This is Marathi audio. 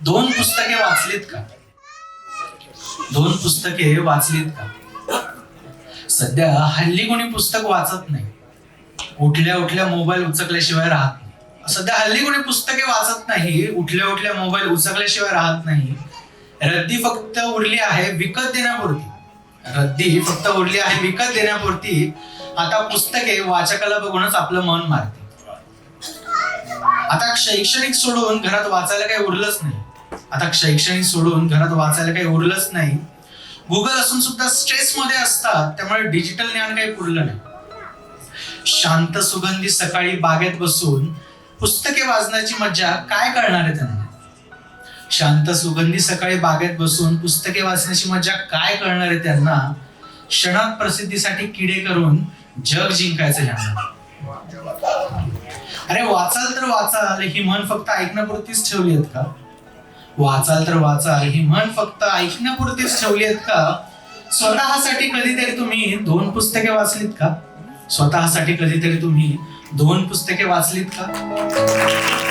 दोन पुस्तके वाचलीत का? दोन पुस्तके वाचलीत का? सध्या हल्ली कोणी पुस्तक वाचत नाही. उठल्या उठल्या मोबाईल उचकल्याशिवाय राहत नाही. सध्या हल्ली कोणी पुस्तके वाचत नाही उठल्या उठल्या मोबाईल उचकल्याशिवाय राहत नाही. रद्दी फक्त उरली आहे विकत देण्यापुरती. रद्दी फक्त उरली आहे विकत देण्यापुरती. आता पुस्तके वाचकाला बघूनच आपलं मन मारते. आता शैक्षणिक सोडून घरात वाचायला काही उरलंच नाही. आता शैक्षणिक सोडून घरात वाचायला काही उरलंच नाही. गुगल असून सुद्धा स्ट्रेस मध्ये असतात त्यामुळे डिजिटल ज्ञान काही पुरलं नाही. शांत सुगंधी सकाळी बागेत बसून पुस्तके वाचण्याची मज्जा काय कळणार आहे त्यांना? शांत सुगंधी सकाळी बागेत बसून पुस्तके वाचण्याची मज्जा काय कळणार आहे त्यांना? क्षणात प्रसिद्धीसाठी किडे करून जग जिंकायचं जाणार. अरे वाचाल तर वाचाल ही म्हण फक्त ऐकण्यापुरतीच ठेवली आहेत का? वाचाल तर वाचाल ही म्हण फक्त ऐकण्यापुरतीच ठेवली आहेत का? स्वतःसाठी कधीतरी तुम्ही दोन पुस्तके वाचलीत का? स्वतःसाठी कधीतरी तुम्ही दोन पुस्तके वाचलीत का?